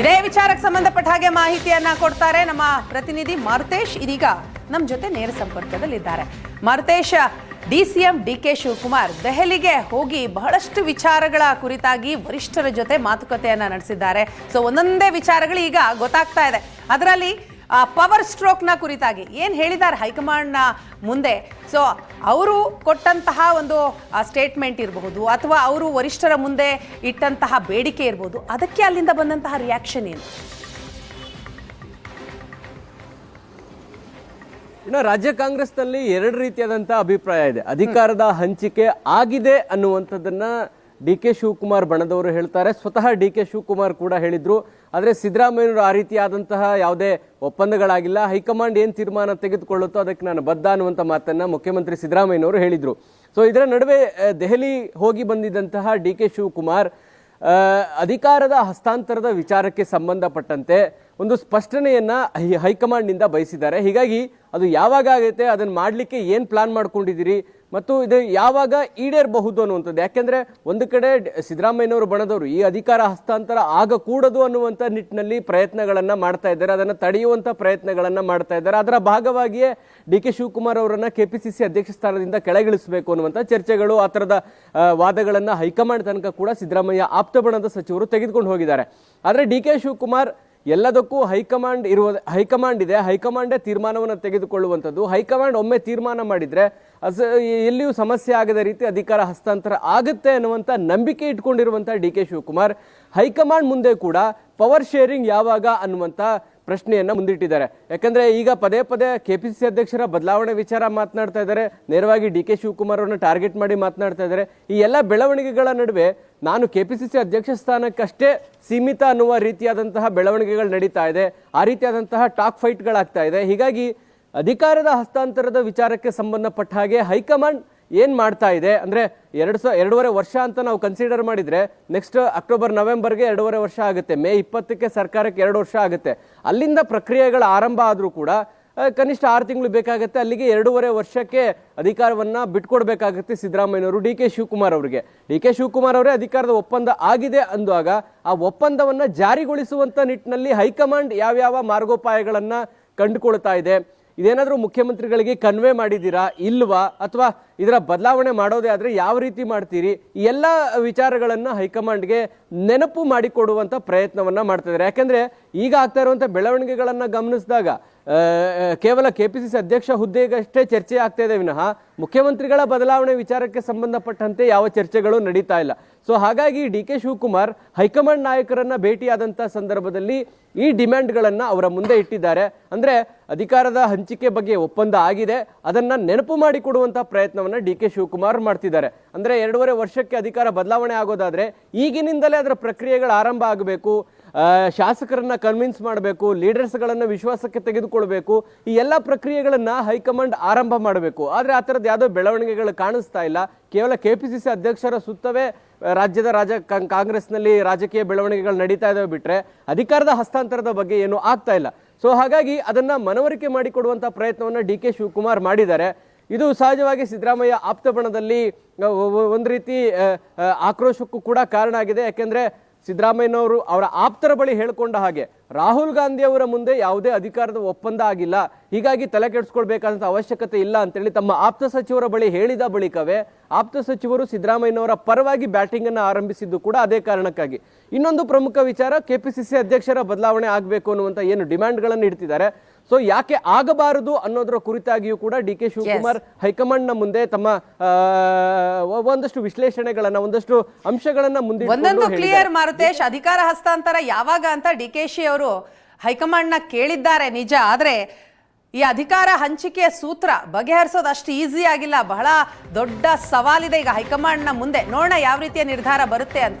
ಇದೇ ವಿಚಾರಕ್ಕೆ ಸಂಬಂಧಪಟ್ಟ ಹಾಗೆ ಮಾಹಿತಿಯನ್ನ ಕೊಡ್ತಾರೆ ನಮ್ಮ ಪ್ರತಿನಿಧಿ ಮಾರುತೇಶ್. ಇದೀಗ ನಮ್ಮ ಜೊತೆ ನೇರ ಸಂಪರ್ಕದಲ್ಲಿದ್ದಾರೆ. Marutesh, D C M D K Shivakumar ದೆಹಲಿಗೆ ಹೋಗಿ ಬಹಳಷ್ಟು ವಿಚಾರಗಳ ಕುರಿತಾಗಿ ವರಿಷ್ಠರ ಜೊತೆ ಮಾತುಕತೆಯನ್ನ ನಡೆಸಿದ್ದಾರೆ. ಸೊ ಒಂದೊಂದೇ ವಿಚಾರಗಳು ಈಗ ಗೊತ್ತಾಗ್ತಾ ಇದೆ. ಅದರಲ್ಲಿ ಪವರ್ ಸ್ಟ್ರೋಕ್ನ ಕುರಿತಾಗಿ. ಏನು ಹೇಳಿದ್ದಾರೆ ಹೈಕಮಾಂಡ್ನ ಮುಂದೆ? ಸೊ ಅವರು ಕೊಟ್ಟಂತಹ ಒಂದು ಸ್ಟೇಟ್ಮೆಂಟ್ ಇರಬಹುದು, ಅಥವಾ ಅವರು ವರಿಷ್ಠರ ಮುಂದೆ ಇಟ್ಟಂತಹ ಬೇಡಿಕೆ ಇರ್ಬೋದು, ಅದಕ್ಕೆ ಅಲ್ಲಿಂದ ಬಂದಂತಹ ರಿಯಾಕ್ಷನ್ ಏನು? ಇನ್ನು ರಾಜ್ಯ ಕಾಂಗ್ರೆಸ್ನಲ್ಲಿ ಎರಡು ರೀತಿಯಾದಂಥ ಅಭಿಪ್ರಾಯ ಇದೆ. ಅಧಿಕಾರದ ಹಂಚಿಕೆ ಆಗಿದೆ ಅನ್ನುವಂಥದ್ದನ್ನ ಡಿ ಕೆ ಶಿವಕುಮಾರ್ ಬಣದವರು ಹೇಳ್ತಾರೆ. ಸ್ವತಃ ಡಿ ಕೆ ಶಿವಕುಮಾರ್ ಕೂಡ ಹೇಳಿದ್ರು. ಆದರೆ ಸಿದ್ದರಾಮಯ್ಯನವರು ಆ ರೀತಿಯಾದಂತಹ ಯಾವುದೇ ಒಪ್ಪಂದಗಳಾಗಿಲ್ಲ. ಹೈಕಮಾಂಡ್ ಏನು ತೀರ್ಮಾನ ತೆಗೆದುಕೊಳ್ಳುತ್ತೋ ಅದಕ್ಕೆ ನಾನು ಬದ್ಧ ಅನ್ನುವಂಥ ಮಾತನ್ನು ಮುಖ್ಯಮಂತ್ರಿ ಸಿದ್ದರಾಮಯ್ಯನವರು ಹೇಳಿದರು. ಸೊ ಇದರ ನಡುವೆ ದೆಹಲಿ ಹೋಗಿ ಬಂದಿದ್ದಂತಹ ಡಿ ಕೆ ಶಿವಕುಮಾರ್ ಅಧಿಕಾರದ ಹಸ್ತಾಂತರದ ವಿಚಾರಕ್ಕೆ ಸಂಬಂಧಪಟ್ಟಂತೆ ಒಂದು ಸ್ಪಷ್ಟನೆಯನ್ನು ಹೈಕಮಾಂಡ್ನಿಂದ ಬಯಸಿದ್ದಾರೆ. ಹೀಗಾಗಿ ಅದು ಯಾವಾಗ ಆಗುತ್ತೆ ಅದನ್ನು ಮಾಡಲಿಕ್ಕೆ ಏನು ಪ್ಲಾನ್ ಮಾಡ್ಕೊಂಡಿದ್ದೀರಿ? ಮತ್ತು ಇದು ಯಾವಾಗ ಈಡೇರಬಹುದು ಅನ್ನುವಂಥದ್ದು. ಯಾಕೆಂದ್ರೆ ಒಂದು ಕಡೆ ಸಿದ್ದರಾಮಯ್ಯನವರು ಬಣದವರು ಈ ಅಧಿಕಾರ ಹಸ್ತಾಂತರ ಆಗಕೂಡದು ಅನ್ನುವಂಥ ನಿಟ್ಟಿನಲ್ಲಿ ಪ್ರಯತ್ನಗಳನ್ನ ಮಾಡ್ತಾ ಇದ್ದಾರೆ. ಅದನ್ನು ತಡೆಯುವಂಥ ಪ್ರಯತ್ನಗಳನ್ನ ಮಾಡ್ತಾ ಇದ್ದಾರೆ. ಅದರ ಭಾಗವಾಗಿಯೇ ಡಿ ಕೆ ಶಿವಕುಮಾರ್ ಅವರನ್ನ ಕೆಪಿಸಿಸಿ ಅಧ್ಯಕ್ಷ ಸ್ಥಾನದಿಂದ ಕೆಳಗಿಳಿಸಬೇಕು ಅನ್ನುವಂಥ ಚರ್ಚೆಗಳು ಆ ಥರದ ವಾದಗಳನ್ನು ಹೈಕಮಾಂಡ್ ತನಕ ಕೂಡ ಸಿದ್ದರಾಮಯ್ಯ ಆಪ್ತ ಬಣದ ಸಚಿವರು ತೆಗೆದುಕೊಂಡು ಹೋಗಿದ್ದಾರೆ. ಆದರೆ ಡಿ ಕೆ ಶಿವಕುಮಾರ್ ಎಲ್ಲದಕ್ಕೂ ಹೈಕಮಾಂಡ್ ಇರುವ, ಹೈಕಮಾಂಡ್ ಇದೆ. ಹೈಕಮಾಂಡೇ ತೀರ್ಮಾನವನ್ನು ತೆಗೆದುಕೊಳ್ಳುವಂಥದ್ದು. ಹೈಕಮಾಂಡ್ ಒಮ್ಮೆ ತೀರ್ಮಾನ ಮಾಡಿದರೆ ಅಸ ಎಲ್ಲಿಯೂ ಸಮಸ್ಯೆ ಆಗದ ರೀತಿ ಅಧಿಕಾರ ಹಸ್ತಾಂತರ ಆಗುತ್ತೆ ಅನ್ನುವಂಥ ನಂಬಿಕೆ ಇಟ್ಕೊಂಡಿರುವಂಥ D K Shivakumar. High command ಮುಂದೆ ಕೂಡ ಪವರ್ ಶೇರಿಂಗ್ ಯಾವಾಗ ಅನ್ನುವಂಥ ಪ್ರಶ್ನೆಯನ್ನ ಮುಂದಿಟ್ಟಿದ್ದಾರೆ. ಯಾಕಂದರೆ ಈಗ ಪದೇ ಪದೇ ಕೆ ಪಿ ಸಿ ಅಧ್ಯಕ್ಷರ ಬದಲಾವಣೆ ವಿಚಾರ ಮಾತನಾಡ್ತಾ ಇದ್ದಾರೆ. ನೇರವಾಗಿ ಡಿ ಕೆ ಶಿವಕುಮಾರ್ ಅವರನ್ನು ಟಾರ್ಗೆಟ್ ಮಾಡಿ ಮಾತನಾಡ್ತಾ ಇದ್ದಾರೆ. ಈ ಎಲ್ಲ ಬೆಳವಣಿಗೆಗಳ ನಡುವೆ ನಾನು ಕೆ ಪಿ ಸಿ ಸಿ ಅಧ್ಯಕ್ಷ ಸ್ಥಾನಕ್ಕಷ್ಟೇ ಸೀಮಿತ ಅನ್ನುವ ರೀತಿಯಾದಂತಹ ಬೆಳವಣಿಗೆಗಳು ನಡೀತಾ ಇದೆ. ಆ ರೀತಿಯಾದಂತಹ ಟಾಕ್ ಫೈಟ್ಗಳಾಗ್ತಾ ಇದೆ. ಹೀಗಾಗಿ ಅಧಿಕಾರದ ಹಸ್ತಾಂತರದ ವಿಚಾರಕ್ಕೆ ಸಂಬಂಧಪಟ್ಟ ಹಾಗೆ ಹೈಕಮಾಂಡ್ ಏನ್ ಮಾಡ್ತಾ ಇದೆ? ಅಂದ್ರೆ ಎರಡು ಸಾವಿರ ಎರಡೂವರೆ ವರ್ಷ ಅಂತ ನಾವು ಕನ್ಸಿಡರ್ ಮಾಡಿದ್ರೆ ನೆಕ್ಸ್ಟ್ ಅಕ್ಟೋಬರ್ ನವೆಂಬರ್ಗೆ ಎರಡೂವರೆ ವರ್ಷ ಆಗುತ್ತೆ. ಮೇ ಇಪ್ಪತ್ತಕ್ಕೆ ಸರ್ಕಾರಕ್ಕೆ ಎರಡು ವರ್ಷ ಆಗುತ್ತೆ. ಅಲ್ಲಿಂದ ಪ್ರಕ್ರಿಯೆಗಳ ಆರಂಭ ಆದರೂ ಕೂಡ ಕನಿಷ್ಠ ಆರು ತಿಂಗಳು ಬೇಕಾಗುತ್ತೆ. ಅಲ್ಲಿಗೆ ಎರಡೂವರೆ ವರ್ಷಕ್ಕೆ ಅಧಿಕಾರವನ್ನ ಬಿಟ್ಕೊಡ್ಬೇಕಾಗುತ್ತೆ ಸಿದ್ದರಾಮಯ್ಯನವರು, ಡಿ ಕೆ ಶಿವಕುಮಾರ್ ಅವರಿಗೆ. ಡಿ ಕೆ ಶಿವಕುಮಾರ್ ಅವರೇ ಅಧಿಕಾರದ ಒಪ್ಪಂದ ಆಗಿದೆ ಅಂದಾಗ ಆ ಒಪ್ಪಂದವನ್ನ ಜಾರಿಗೊಳಿಸುವಂತ ನಿಟ್ಟಿನಲ್ಲಿ ಹೈಕಮಾಂಡ್ ಯಾವ್ಯಾವ ಮಾರ್ಗೋಪಾಯಗಳನ್ನು ಕಂಡುಕೊಳ್ತಾ ಇದೆ? ಇದೇನಾದರೂ ಮುಖ್ಯಮಂತ್ರಿಗಳಿಗೆ ಕನ್ವೆ ಮಾಡಿದ್ದೀರಾ, ಇಲ್ವಾ, ಅಥವಾ ಇದರ ಬದಲಾವಣೆ ಮಾಡೋದೇ ಆದರೆ ಯಾವ ರೀತಿ ಮಾಡ್ತೀರಿ? ಎಲ್ಲ ವಿಚಾರಗಳನ್ನು ಹೈಕಮಾಂಡ್ಗೆ ನೆನಪು ಮಾಡಿಕೊಡುವಂಥ ಪ್ರಯತ್ನವನ್ನು ಮಾಡ್ತಿದ್ದಾರೆ ಯಾಕೆಂದರೆ ಈಗ ಆಗ್ತಾ ಇರುವಂಥ ಬೆಳವಣಿಗೆಗಳನ್ನು ಗಮನಿಸಿದಾಗ ಪಿ ಸಿ ಸಿ ಅಧ್ಯಕ್ಷ ಹುದ್ದೆಗಷ್ಟೇ ಚರ್ಚೆ ಆಗ್ತಾ ಇದೆ ವಿನಃ ಮುಖ್ಯಮಂತ್ರಿಗಳ ಬದಲಾವಣೆ ವಿಚಾರಕ್ಕೆ ಸಂಬಂಧಪಟ್ಟಂತೆ ಯಾವ ಚರ್ಚೆಗಳು ನಡೀತಾ ಇಲ್ಲ. ಸೊ ಹಾಗಾಗಿ ಡಿ ಕೆ ಶಿವಕುಮಾರ್ ಹೈಕಮಾಂಡ್ ನಾಯಕರನ್ನ ಭೇಟಿಯಾದಂಥ ಸಂದರ್ಭದಲ್ಲಿ ಈ ಡಿಮ್ಯಾಂಡ್ಗಳನ್ನು ಅವರ ಮುಂದೆ ಇಟ್ಟಿದ್ದಾರೆ. ಅಂದರೆ ಅಧಿಕಾರದ ಹಂಚಿಕೆ ಬಗ್ಗೆ ಒಪ್ಪಂದ ಆಗಿದೆ. ಅದನ್ನು ನೆನಪು ಮಾಡಿಕೊಡುವಂತ ಪ್ರಯತ್ನವನ್ನ ಡಿ ಕೆ ಶಿವಕುಮಾರ್ ಮಾಡ್ತಿದ್ದಾರೆ. ಅಂದರೆ ಎರಡೂವರೆ ವರ್ಷಕ್ಕೆ ಅಧಿಕಾರ ಬದಲಾವಣೆ ಆಗೋದಾದ್ರೆ ಈಗಿನಿಂದಲೇ ಅದರ ಪ್ರಕ್ರಿಯೆಗಳು ಆರಂಭ ಆಗಬೇಕು. ಶಾಸಕರನ್ನ ಕನ್ವಿನ್ಸ್ ಮಾಡಬೇಕು ಲೀಡರ್ಸ್ಗಳನ್ನು ವಿಶ್ವಾಸಕ್ಕೆ ತೆಗೆದುಕೊಳ್ಬೇಕು. ಈ ಎಲ್ಲ ಪ್ರಕ್ರಿಯೆಗಳನ್ನ ಹೈಕಮಾಂಡ್ ಆರಂಭ ಮಾಡಬೇಕು. ಆದರೆ ಆ ಥರದ್ದು ಯಾವುದೋ ಬೆಳವಣಿಗೆಗಳು ಕಾಣಿಸ್ತಾ ಇಲ್ಲ. ಕೇವಲ ಕೆ ಪಿ ಅಧ್ಯಕ್ಷರ ಸುತ್ತವೇ ರಾಜ್ಯದ ರಾಜ ಕಾಂಗ್ರೆಸ್ನಲ್ಲಿ ರಾಜಕೀಯ ಬೆಳವಣಿಗೆಗಳು ನಡೀತಾ ಇದಾವೆ ಬಿಟ್ಟರೆ ಅಧಿಕಾರದ ಹಸ್ತಾಂತರದ ಬಗ್ಗೆ ಏನೂ ಆಗ್ತಾ ಇಲ್ಲ. ಸೊ ಹಾಗಾಗಿ ಅದನ್ನ ಮನವರಿಕೆ ಮಾಡಿಕೊಡುವಂಥ ಪ್ರಯತ್ನವನ್ನು ಡಿ ಕೆ ಶಿವಕುಮಾರ್ ಮಾಡಿದ್ದಾರೆ. ಇದು ಸಹಜವಾಗಿ ಸಿದ್ದರಾಮಯ್ಯ ಆಪ್ತ ಬಣದಲ್ಲಿ ಆ, ಒ- ಒ- ಒಂದು ರೀತಿ ಆಕ್ರೋಶಕ್ಕೂ ಕೂಡ ಕಾರಣ ಆಗಿದೆ. ಯಾಕೆಂದರೆ ಸಿದ್ದರಾಮಯ್ಯನವರು ಅವರ ಆಪ್ತರ ಬಳಿ ಹೇಳಿಕೊಂಡ ಹಾಗೆ ರಾಹುಲ್ ಗಾಂಧಿ ಅವರ ಮುಂದೆ ಯಾವುದೇ ಅಧಿಕಾರದ ಒಪ್ಪಂದ ಆಗಿಲ್ಲ. ಹೀಗಾಗಿ ತಲೆ ಕೆಡಿಸ್ಕೊಳ್ಬೇಕಾದಂಥ ಅವಶ್ಯಕತೆ ಇಲ್ಲ ಅಂತೇಳಿ ತಮ್ಮ ಆಪ್ತ ಸಚಿವರ ಬಳಿ ಹೇಳಿದ ಬಳಿಕವೇ ಆಪ್ತ ಸಚಿವರು ಸಿದ್ದರಾಮಯ್ಯನವರ ಪರವಾಗಿ ಬ್ಯಾಟಿಂಗ್ ಅನ್ನು ಆರಂಭಿಸಿದ್ದು ಕೂಡ ಅದೇ ಕಾರಣಕ್ಕಾಗಿ. ಇನ್ನೊಂದು ಪ್ರಮುಖ ವಿಚಾರ ಕೆಪಿಸಿಸಿ ಅಧ್ಯಕ್ಷರ ಬದಲಾವಣೆ ಆಗಬೇಕು ಅನ್ನುವಂಥ ಏನು ಡಿಮ್ಯಾಂಡ್ಗಳನ್ನು ಇಡ್ತಿದ್ದಾರೆ. ಸೊ ಯಾಕೆ ಆಗಬಾರದು ಅನ್ನೋದರ ಕುರಿತಾಗಿಯೂ ಕೂಡ ಡಿ ಕೆ ಶಿವಕುಮಾರ್ ಹೈಕಮಾಂಡ್ನ ಮುಂದೆ ತಮ್ಮ ಒಂದಷ್ಟು ವಿಶ್ಲೇಷಣೆಗಳನ್ನ ಒಂದಷ್ಟು ಅಂಶಗಳನ್ನ ಮುಂದೆ ಒಂದೊಂದು ಕ್ಲಿಯರ್ ಮಾರುತೇಶ್ ಅಧಿಕಾರ ಹಸ್ತಾಂತರ ಯಾವಾಗ ಅಂತ ಡಿ ಕೆ ಶಿ ಅವರು ಹೈಕಮಾಂಡ್ನ ಕೇಳಿದ್ದಾರೆ ನಿಜ. ಆದ್ರೆ ಈ ಅಧಿಕಾರ ಹಂಚಿಕೆಯ ಸೂತ್ರ ಬಗೆಹರಿಸೋದು ಅಷ್ಟು ಈಸಿ ಆಗಿಲ್ಲ. ಬಹಳ ದೊಡ್ಡ ಸವಾಲಿದೆ ಈಗ ಹೈಕಮಾಂಡ್ನ ಮುಂದೆ. ನೋಡೋಣ ಯಾವ ರೀತಿಯ ನಿರ್ಧಾರ ಬರುತ್ತೆ ಅಂತ.